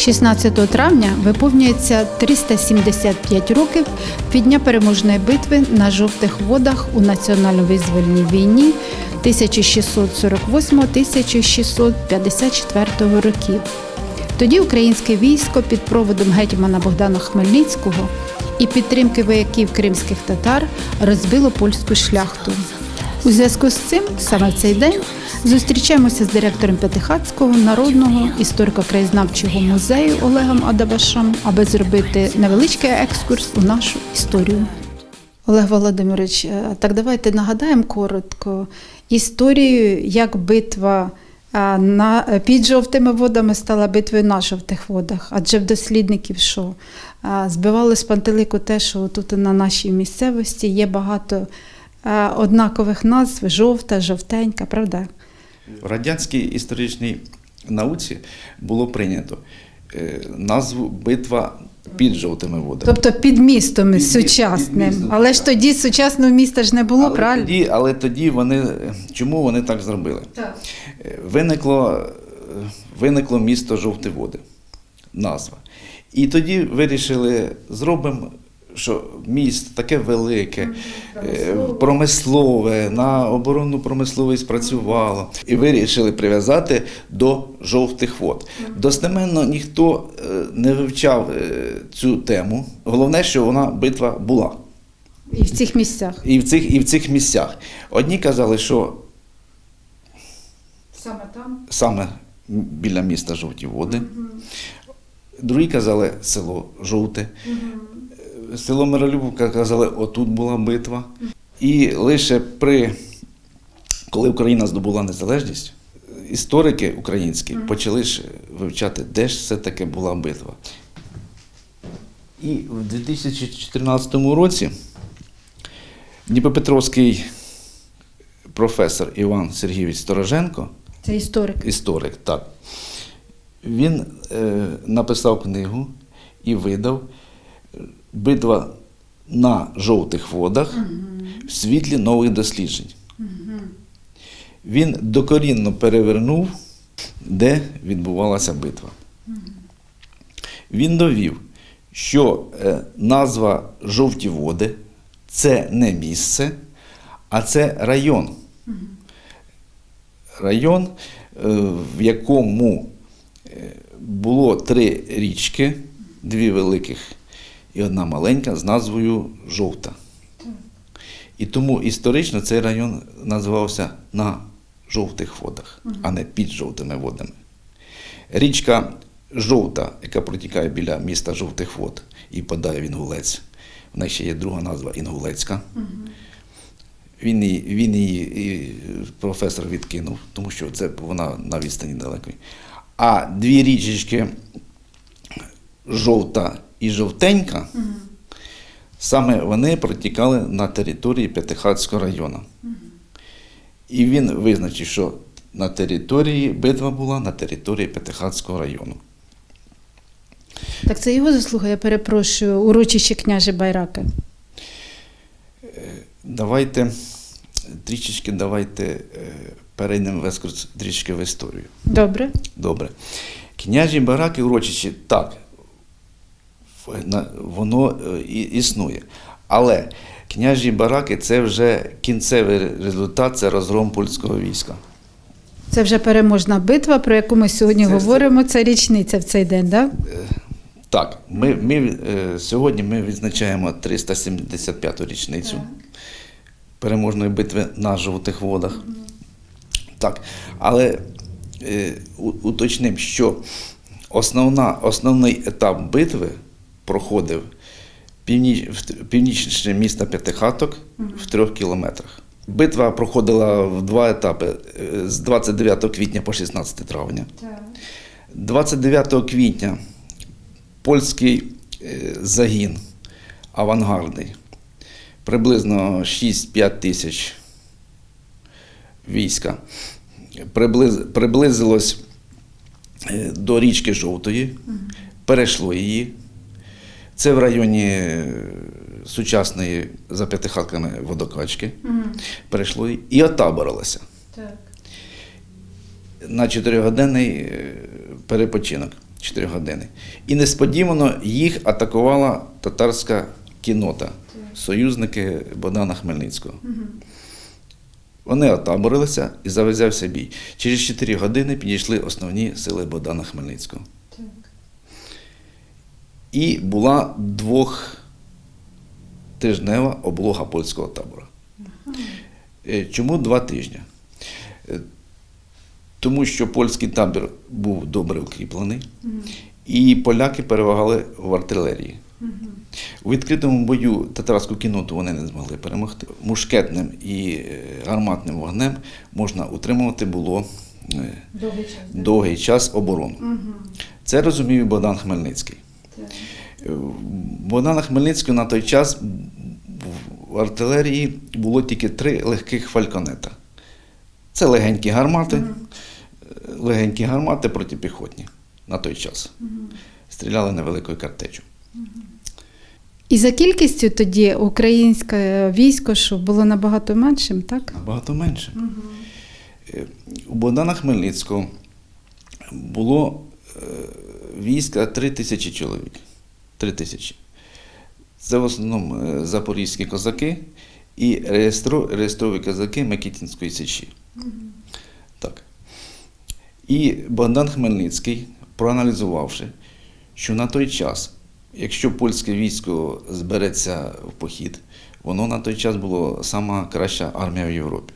16 травня виповнюється 375 років від дня переможної битви на жовтих водах у національно-визвольній війні 1648-1654 років. Тоді українське військо під проводом гетьмана Богдана Хмельницького і підтримки вояків кримських татар розбило польську шляхту. У зв'язку з цим саме в цей день зустрічаємося з директором П'ятихатського народного історико-краєзнавчого музею Олегом Адабашем, аби зробити невеличкий екскурс у нашу історію. Олег Володимирович, е, так давайте нагадаємо коротко історію, як битва е, на, під жовтими водами стала битвою на жовтих водах. Адже в дослідників що е, збивали з пантелику те, що тут на нашій місцевості є багато однакових назв жовта, жовтенька, правда? В радянській історичній науці було прийнято е, назву битва під жовтими водами. Тобто під містом Під сучасним. під містом, Але ж тоді сучасного міста ж не було, але, правильно? тоді, але тоді вони чому вони так зробили? Так. Е, Виникло, виникло місто Жовті Води, назва. І тоді вирішили, зробимо, що місто таке велике, е, промислове, на оборонну промисловість працювало. І вирішили прив'язати до жовтих вод. Достеменно ніхто е, не вивчав е, цю тему. Головне, що вона битва була. І в цих місцях. І в цих, і в цих місцях. Одні казали, що Саме там. саме біля міста Жовті Води. Другі казали село Жовте. Е, Село Миролюбовка казали, отут була битва. І лише при, коли Україна здобула незалежність, історики українські почали ж вивчати, де ж все-таки була битва. І в 2014 році Дніпропетровський професор Іван Сергійович Стороженко Це історик. історик, так. Він е, написав книгу і видав Битва на жовтих водах в світлі нових досліджень. Він докорінно перевернув, де відбувалася битва. Він довів, що е, назва жовті води це не місце, а це район район, е, в якому е, було три річки, дві великих і одна маленька з назвою Жовта. І тому історично цей район називався на жовтих водах, а не під жовтими водами. Річка Жовта, яка протікає біля міста Жовтих вод і подає в Інгулець. В неї ще є друга назва Інгулецька. Він її, він її професор відкинув, тому що це вона на відстані далекої. А дві річечки жовта і жовтенька, саме вони протікали на території П'ятихатського району. І він визначив, що на території битва була на території П'ятихатського району. Так це його заслуга, я перепрошую, урочище княже Байрака. Давайте трішечки давайте е, перейдемо в екскурс трішки в історію. Добре. Добре. Княжі бараки урочищі, так, воно е, існує. Але княжі бараки це вже кінцевий результат, це розгром польського війська. Це вже переможна битва, про яку ми сьогодні Це- говоримо. Це річниця в цей день, так? Так, ми, ми, е, сьогодні ми відзначаємо 375-ту річницю переможної битви на жовтих водах. Так, але е, уточним, що основна, основний етап битви проходив північ, в північніше міста П'ятихаток в трьох кілометрах. Битва проходила в два етапи е, з 29 квітня по 16 травня. 29 квітня польський е, загін авангардний, приблизно 6-5 тисяч війська, приблиз, приблизилось е, до річки Жовтої, перейшло її. Це в районі е, сучасної за п'ятихатками водокачки. Перейшло і отаборилося Так. на чотиригоденний е, перепочинок. 4 години. І несподівано їх атакувала татарська кінота, союзники Богдана Хмельницького. Вони отаборилися і зав'язався бій. Через 4 години підійшли основні сили Богдана Хмельницького. І була двохтижнева облога польського табора. Е, Чому два тижні? Е, Тому що польський табір був добре укріплений, і поляки перевагали в артилерії. У відкритому бою татарську кіноту вони не змогли перемогти. Мушкетним і е, гарматним вогнем можна утримувати було Довгий час. довгий час оборону. Це розумів Богдан Хмельницький. Е, Богдана Хмельницького на той час в артилерії було тільки три легких фальконета. Це легенькі гармати, е, легенькі гармати протипіхотні на той час. Стріляли невеликою картечю. І за кількістю тоді українське військо що було набагато меншим, так? Набагато менше. Е, У Богдана Хмельницького було е, війська 3 тисячі чоловік. 3 тисячі. Це в основному е, запорізькі козаки і реєстро, реєстрові козаки Микітінської січі. Так. І Богдан Хмельницький, проаналізувавши, що на той час, якщо польське військо збереться в похід, воно на той час було сама краща армія в Європі.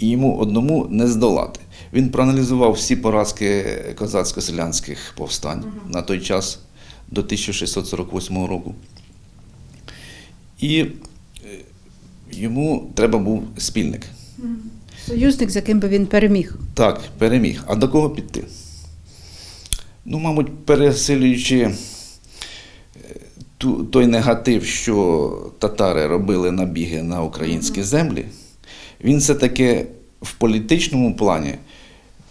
І йому одному не здолати. Він проаналізував всі поразки козацько-селянських повстань на той час до 1648 року. І е, йому треба був спільник. Союзник, з яким би він переміг. Так, переміг. А до кого піти? Ну, мабуть, пересилюючи е, той негатив, що татари робили набіги на українські землі, він все-таки в політичному плані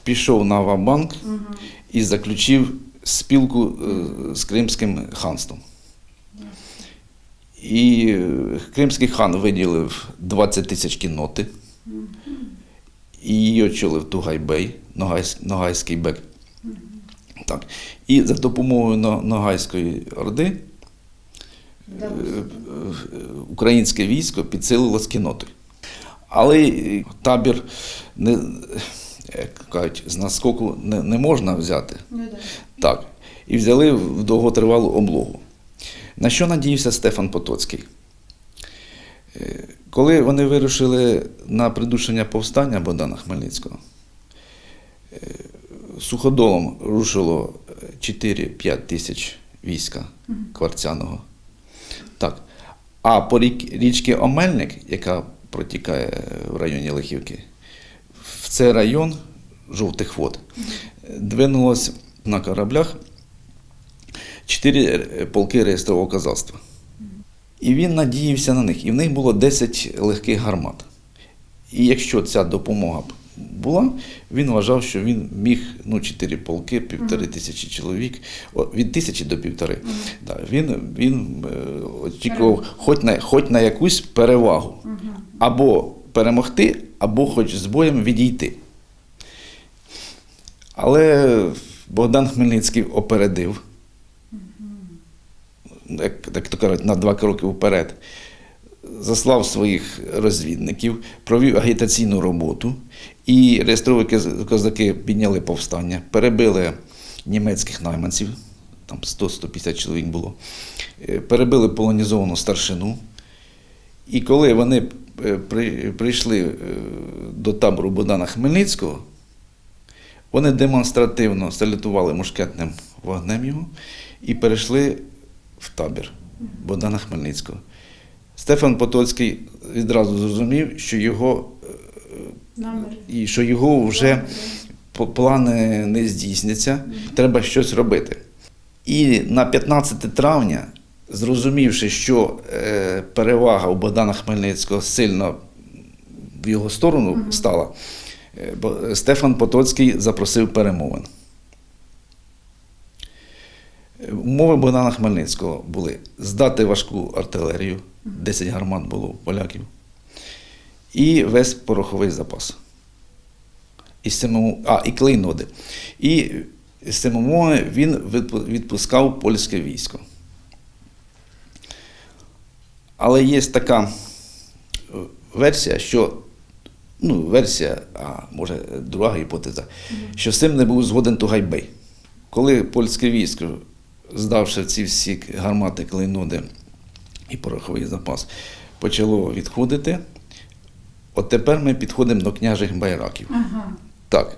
пішов на Вабанк і заключив спілку е, з Кримським ханством. І е, Кримський хан виділив 20 тисяч кінноти. І її очолив Тугайбей, Ногайсь- Ногайський бек. Так. І за допомогою Ногайської Орди е, українське військо підсилило з кінотою. Але е, табір не, як кажуть, з наскоку не, не можна взяти. Так. І взяли в довготривалу облогу. На що надіявся Стефан Потоцький? Е, Коли вони вирушили на придушення повстання Богдана Хмельницького, е, суходолом рушило 4-5 тисяч війська кварцяного. Так. А по річці Омельник, яка протікає в районі Лихівки, в цей район жовтих вод двинулось на кораблях чотири полки реєстрового козацтва. І він надіявся на них. І в них було 10 легких гармат. І якщо ця допомога б була, він вважав, що він міг ну, 4 полки, півтори тисячі чоловік, о, від тисячі до півтори. Да, він він е, очікував хоч на, хоч на якусь перевагу. Або перемогти, або хоч з боєм відійти. Але Богдан Хмельницький опередив. Як, як то кажуть, на два кроки вперед, заслав своїх розвідників, провів агітаційну роботу, і реєстрові козаки підняли повстання, перебили німецьких найманців, там 100-150 чоловік було, е, перебили полонізовану старшину. І коли вони е, прийшли е, до табору Богдана Хмельницького, вони демонстративно салютували мушкетним вогнем його і перейшли в табір Богдана Хмельницького. Стефан Потоцький відразу зрозумів, що його, е, і що його вже плани не здійсняться, треба щось робити. І на 15 травня, зрозумівши, що е, перевага у Богдана Хмельницького сильно в його сторону стала, е, Стефан Потоцький запросив перемовин. Умови Богдана Хмельницького були здати важку артилерію, 10 гармат було у поляків, і весь пороховий запас. І, самому, а, і клейноди. І з умовами він відпускав польське військо. Але є така е, версія, що ну, версія, а може друга гіпотеза, що з цим не був згоден Тугайбей. Коли польське військо, здавши ці всі гармати, клейноди і пороховий запас, почало відходити, от тепер ми підходимо до княжих байраків. Ага. Так.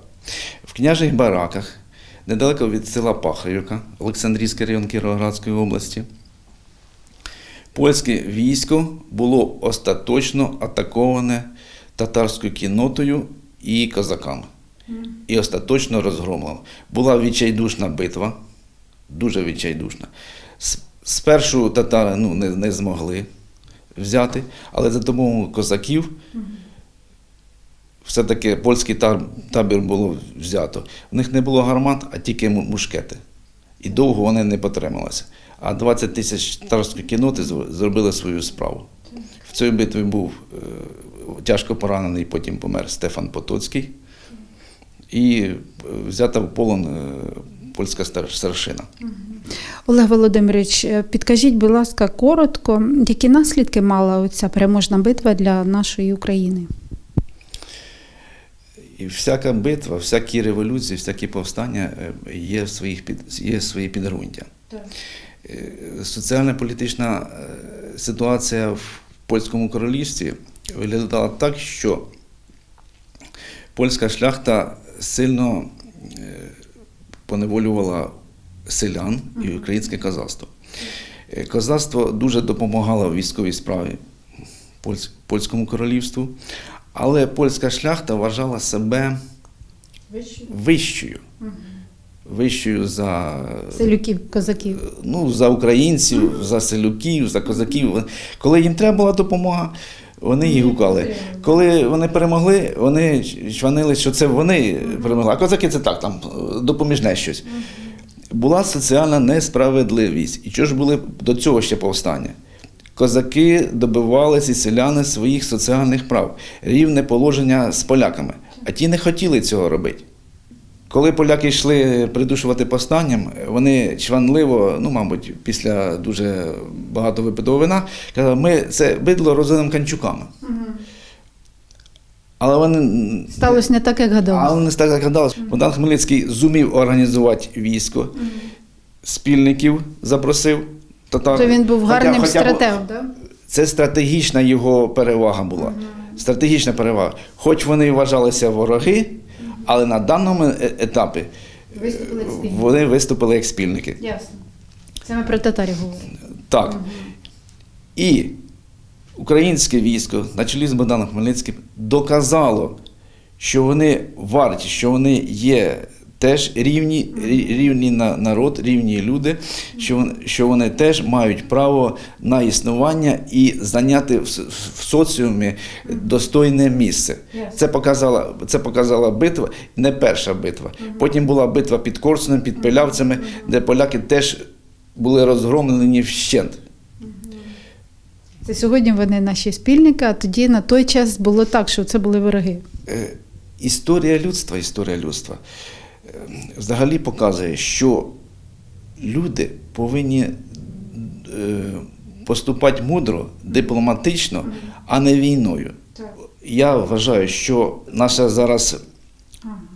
В княжих бараках, недалеко від села Пахарівка, Олександрійський район Кіровоградської області, польське військо було остаточно атаковане татарською кіннотою і козаками. І остаточно розгромлено. Була відчайдушна битва, дуже відчайдушна. Спершу татари ну, не, не змогли взяти, але за допомогою козаків все-таки польський табір було взято. У них не було гармат, а тільки мушкети. І довго вони не потрималися. А 20 тисяч татарської кіноти зробили свою справу. В цій битві був е, тяжко поранений, потім помер Стефан Потоцький. І е, взята в полон е, польська старшина. Олег Володимирович, е, підкажіть, будь ласка, коротко, які наслідки мала оця переможна битва для нашої України? І всяка битва, всякі революції, всякі повстання е, є, в своїх під, є свої підґрунтя. Е, Соціально-політична е, ситуація в польському королівстві виглядала так, що польська шляхта сильно поневолювала селян і українське козацтво. Е, Козацтво дуже допомагало в військовій справі польському королівству, але польська шляхта вважала себе вищою. Вищою за Селюків, козаків. ну, за українців, за селюків, за козаків. Коли їм треба була допомога, вони її гукали. Коли вони перемогли, вони чванили, що це вони перемогли. А козаки це так, там допоміжне щось. Була соціальна несправедливість. І чого ж були до цього ще повстання? Козаки добивалися селяни своїх соціальних прав, рівне положення з поляками. А ті не хотіли цього робити. Коли поляки йшли придушувати повстанням, вони чванливо, ну, мабуть, після дуже багато випитого вина, казали, ми це бидло розинемо канчуками. Але вони Сталося не так, як гадалося. але не так гадалось. Богдан Хмельницький зумів організувати військо, спільників запросив. Татар. То він був гарним хоча стратегом, так? це стратегічна його перевага була. Стратегічна перевага. Хоч вони вважалися вороги, але на даному е- етапі Виступили вони виступили як спільники. Ясно. Це ми про татарів говоримо. Так. І українське військо на чолі з Богданом Хмельницьким доказало, що вони варті, що вони є теж рівні, рівні на народ, рівні люди, що вони, що вони теж мають право на існування і зайняти в, в соціумі достойне місце. Це показала, це показала битва, не перша битва. Потім була битва під Корсуном, під Пилявцями, де поляки теж були розгромлені вщент. Це сьогодні вони наші спільники, а тоді на той час було так, що це були вороги. Е, Історія людства, історія людства взагалі показує, що люди повинні е, поступати мудро, дипломатично, а не війною. Я вважаю, що наша зараз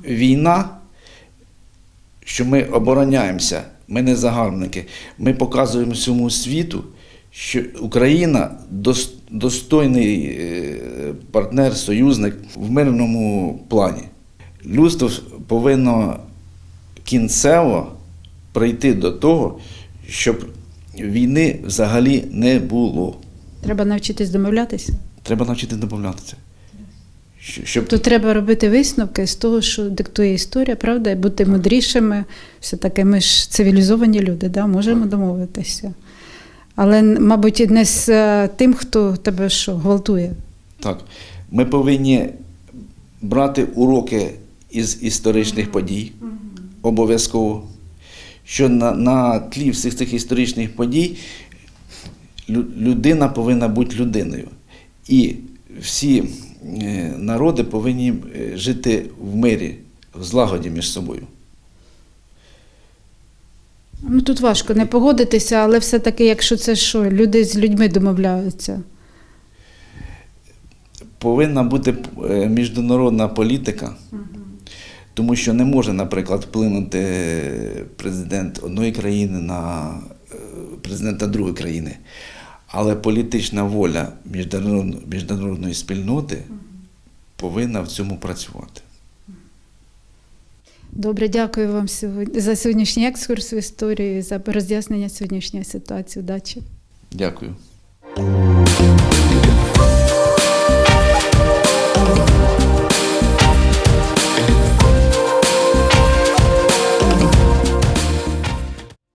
війна, що ми обороняємося, ми не загарбники, ми показуємо всьому світу, що Україна достойний е, партнер, союзник в мирному плані. Людство повинно кінцево прийти до того, щоб війни взагалі не було. Треба навчитись домовлятися. Треба навчити домовлятися. Щоб Тобто треба робити висновки з того, що диктує історія, правда, і бути мудрішими. Все таки ми ж цивілізовані люди, да? можемо домовитися. Але, мабуть, не з е, тим, хто тебе що, гвалтує. Так, ми повинні брати уроки із історичних подій обов'язково. Що на, на тлі всіх цих історичних подій людина повинна бути людиною. І всі е, народи повинні е, жити в мирі, в злагоді між собою. Ну тут важко не погодитися, але все-таки, якщо це що, люди з людьми домовляються. Повинна бути е, міжнародна політика, тому що не може, наприклад, вплинути президент одної країни на е, президента другої країни. Але політична воля міжнародної, міжнародної спільноти повинна в цьому працювати. Добре, дякую вам сьогодні за сьогоднішній екскурс в історію, за роз'яснення сьогоднішньої ситуації. Удачі! Дякую.